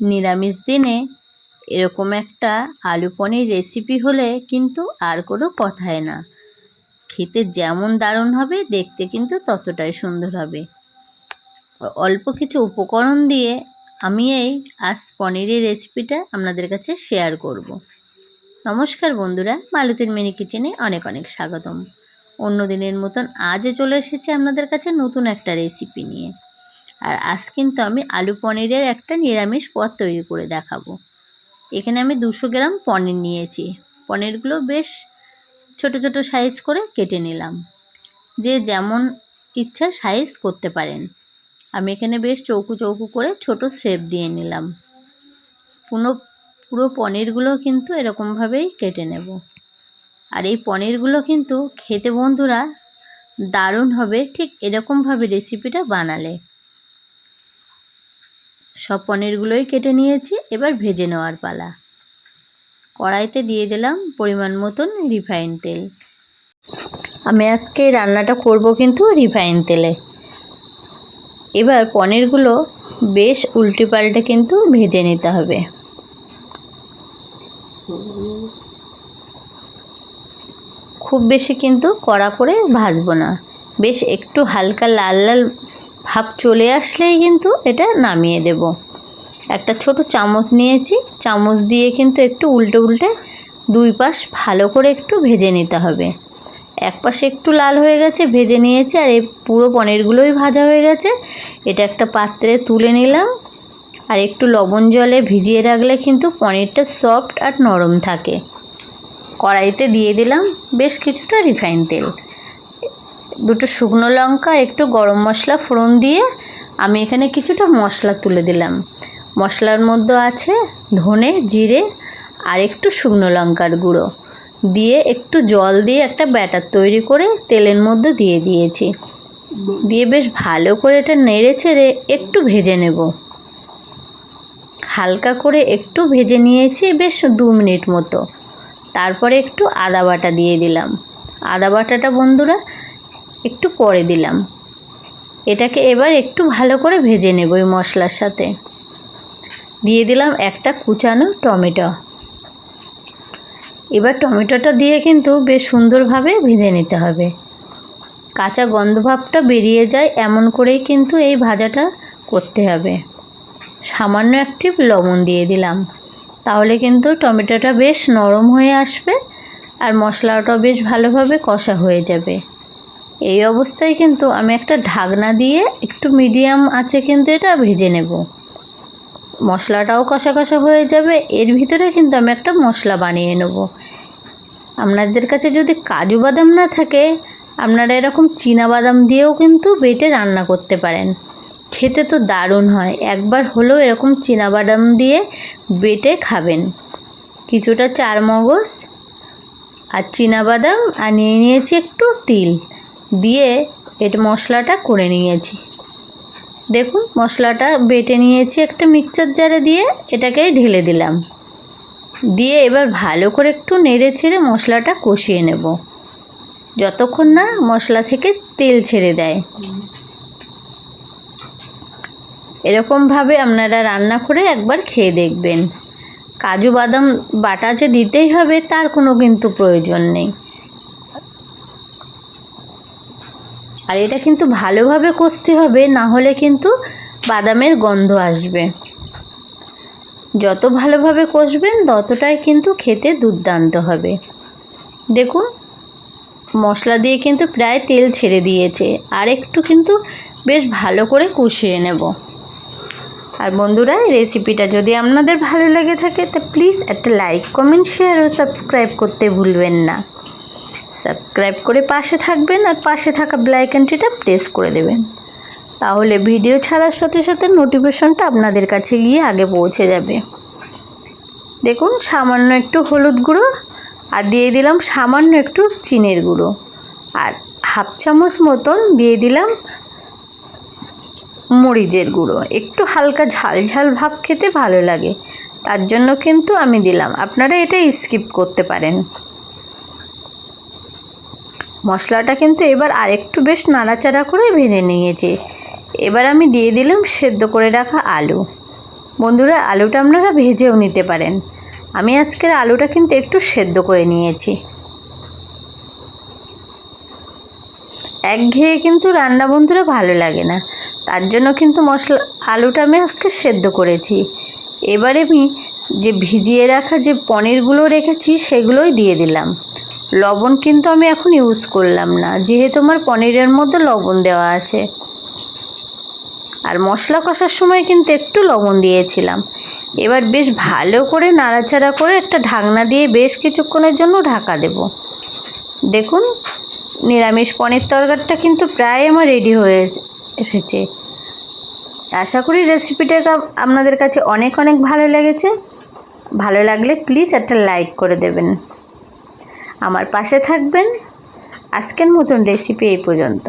নিরামিষ দিনে এরকম একটা আলু পনির রেসিপি হলে কিন্তু আর কোনো কথাই না। খেতে যেমন দারুণ হবে, দেখতে কিন্তু ততটাই সুন্দর হবে। অল্প কিছু উপকরণ দিয়ে আমি এই আজ পনিরের রেসিপিটা আপনাদের কাছে শেয়ার করব। নমস্কার বন্ধুরা, মালতীর মিনি কিচেনে অনেক অনেক স্বাগতম। অন্য দিনের মতন আজও চলে এসেছে আপনাদের কাছে নতুন একটা রেসিপি নিয়ে। আর আজ কিন্তু আমি আলু পনিরের একটা নিরামিষ পদ তৈরি করে দেখাবো। এখানে আমি দুশো গ্রাম পনির নিয়েছি। পনিরগুলো বেশ ছোট ছোট সাইজ করে কেটে নিলাম। যে যেমন ইচ্ছা সাইজ করতে পারেন। আমি এখানে বেশ চৌকো চৌকো করে ছোট শেপ দিয়ে নিলাম। পুরো পুরো পনিরগুলো কিন্তু এরকমভাবেই কেটে নেব। আর এই পনিরগুলো কিন্তু খেতে বন্ধুরা দারুণ হবে ঠিক এরকমভাবে রেসিপিটা বানালে। সব পনিরগুলোই কেটে নিয়েছি, এবার ভেজে নেওয়ার পালা। কড়াইতে দিয়ে দিলাম পরিমাণ মতন রিফাইন তেল। আমি আজকে রান্নাটা করব কিন্তু রিফাইন তেলে। এবার পনিরগুলো বেশ উল্টে পাল্টে কিন্তু ভেজে নিতে হবে। খুব বেশি কিন্তু কড়া করে ভাজবো না। বেশ একটু হালকা লাল লাল ভাব চলে আসলেই কিন্তু এটা নামিয়ে দেব। একটা ছোট চামচ নিয়েছি। চামচ দিয়ে কিন্তু একটু উল্টে উল্টে দুই পাশ ভালো করে একটু ভেজে নিতে হবে। এক পাশে একটু লাল হয়ে গেছে, ভেজে নিয়েছি আর এই পুরো পনিরগুলোই ভাজা হয়ে গেছে। এটা একটা পাত্রে তুলে নিলাম। আর একটু লবণ জলে ভিজিয়ে রাখলে কিন্তু পনিরটা সফট আর নরম থাকে। কড়াইতে দিয়ে দিলাম বেশ কিছুটা রিফাইন তেল। দুটো শুকনো লঙ্কা, একটু গরম মশলা, ফোড়ন দিয়ে আমি এখানে কিছুটা মশলা তুলে দিলাম। মশলার মধ্যে আছে ধনে, জিরে আর একটু শুকনো লঙ্কার গুঁড়ো। দিয়ে একটু জল দিয়ে একটা ব্যাটার তৈরি করে তেলের মধ্যে দিয়ে দিয়েছি। দিয়ে বেশ ভালো করে এটা নেড়ে ছেড়ে একটু ভেজে নেব। হালকা করে একটু ভেজে নিয়েছি বেশ দু মিনিট মতো। তারপরে একটু আদা বাটা দিয়ে দিলাম। আদা বাটাটা বন্ধুরা একটু পরে দিলাম। এটাকে এবার একটু ভালো করে ভেজে নেব ওই মশলার সাথে। দিয়ে দিলাম একটা কুচানো টমেটো। এবার টমেটোটা দিয়ে কিন্তু বেশ সুন্দরভাবে ভেজে নিতে হবে। কাঁচা গন্ধভাবটা বেরিয়ে যায়, এমন করেই কিন্তু এই ভাজাটা করতে হবে। সামান্য একটি লবণ দিয়ে দিলাম। তাহলে কিন্তু টমেটোটা বেশ নরম হয়ে আসবে আর মশলাটাও বেশ ভালোভাবে কষা হয়ে যাবে। এই অবস্থায় কিন্তু আমি একটা ঢাকনা দিয়ে একটু মিডিয়াম আছে কিন্তু এটা ভেজে নেব। মশলাটাও কষা কষা হয়ে যাবে, এর ভিতরে কিন্তু আমি একটা মশলা বানিয়ে নেব। আপনাদের কাছে যদি কাজু বাদাম না থাকে, আপনারা এরকম চীনা বাদাম দিয়েও কিন্তু বেটে রান্না করতে পারেন। খেতে তো দারুণ হয়, একবার হলেও এরকম চীনা বাদাম দিয়ে বেটে খাবেন। কিছুটা চার মগজ আর চীনা বাদাম, আর নিয়ে নিয়েছি একটু তিল। দিয়ে এটা মশলাটা করে নিয়েছি। দেখুন, মশলাটা বেটে নিয়েছি একটা মিক্সচার জারে দিয়ে এটাকে ঢেলে দিলাম। দিয়ে এবার ভালো করে একটু নেড়ে ছেড়ে মশলাটা কষিয়ে নেব। যতক্ষণ না মশলা থেকে তেল ছেড়ে দেয়। এরকমভাবে আপনারা রান্না করে একবার খেয়ে দেখবেন। কাজু বাদাম বাটা যে দিতেই হবে, তার কোনো কিন্তু প্রয়োজন নেই। আর এটা কিন্তু ভালোভাবে কষতে হবে, না হলে কিন্তু বাদামের গন্ধ আসবে। যত ভালোভাবে কষবেন, ততটাই কিন্তু খেতে দুর্দান্ত হবে। দেখুন, মশলা দিয়ে কিন্তু প্রায় তেল ছেড়ে দিয়েছে। আর একটু কিন্তু বেশ ভালো করে কষিয়ে নেব। আর বন্ধুরা রেসিপিটা যদি আপনাদের ভালো লেগে থাকে, তা প্লিজ একটা লাইক, কমেন্ট, শেয়ার ও সাবস্ক্রাইব করতে ভুলবেন না। সাবস্ক্রাইব করে পাশে থাকবেন আর পাশে থাকা ব্লাইকনটিটা প্রেস করে দেবেন। তাহলে ভিডিও ছাড়ার সাথে সাথে নোটিফিকেশনটা আপনাদের কাছে গিয়ে আগে পৌঁছে যাবে। দেখুন, সামান্য একটু হলুদ গুঁড়ো আর দিয়ে দিলাম সামান্য একটু চিনের গুঁড়ো। আর হাফ চামচ মতন দিয়ে দিলাম মরিচের গুঁড়ো। একটু হালকা ঝাল ঝাল ভাব খেতে ভালো লাগে। তার জন্য কিন্তু আমি দিলাম। আপনারা এটা স্কিপ করতে পারেন। মশলাটা কিন্তু এবার আরেকটু বেশ নাড়াচাড়া করে ভেজে নিয়েছি। এবার আমি দিয়ে দিলাম সেদ্ধ করে রাখা আলু। বন্ধুরা, আলুটা আপনারা ভেজেও নিতে পারেন। আমি আজকের আলুটা কিন্তু একটু সেদ্ধ করে নিয়েছি। একঘেয়ে কিন্তু রান্না বন্ধুরা ভালো লাগে না। তার জন্য কিন্তু মশলা, আলুটা আমি আজকে সেদ্ধ করেছি। এবারে আমি যে ভিজিয়ে রাখা যে পনিরগুলো রেখেছি, সেগুলোই দিয়ে দিলাম। লবণ কিন্তু আমি এখন ইউজ করলাম না। যেহেতু আমার পনিরের মধ্যে লবণ দেওয়া আছে। আর মশলা কষার সময় কিন্তু একটু লবণ দিয়েছিলাম। এবার বেশ ভালো করে নাড়াচাড়া করে একটা ঢাকনা দিয়ে বেশ কিছুক্ষণের জন্য ঢাকা দেব। দেখুন, নিরামিষ পনির তরকারিটা কিন্তু প্রায় আমার রেডি হয়ে এসেছে। আশা করি রেসিপিটা আপনাদের কাছে অনেক অনেক ভালো লেগেছে। ভালো লাগলে প্লিজ একটা লাইক করে দেবেন। আমার পাশে থাকবেন। আজকের মতন রেসিপি এই পর্যন্ত।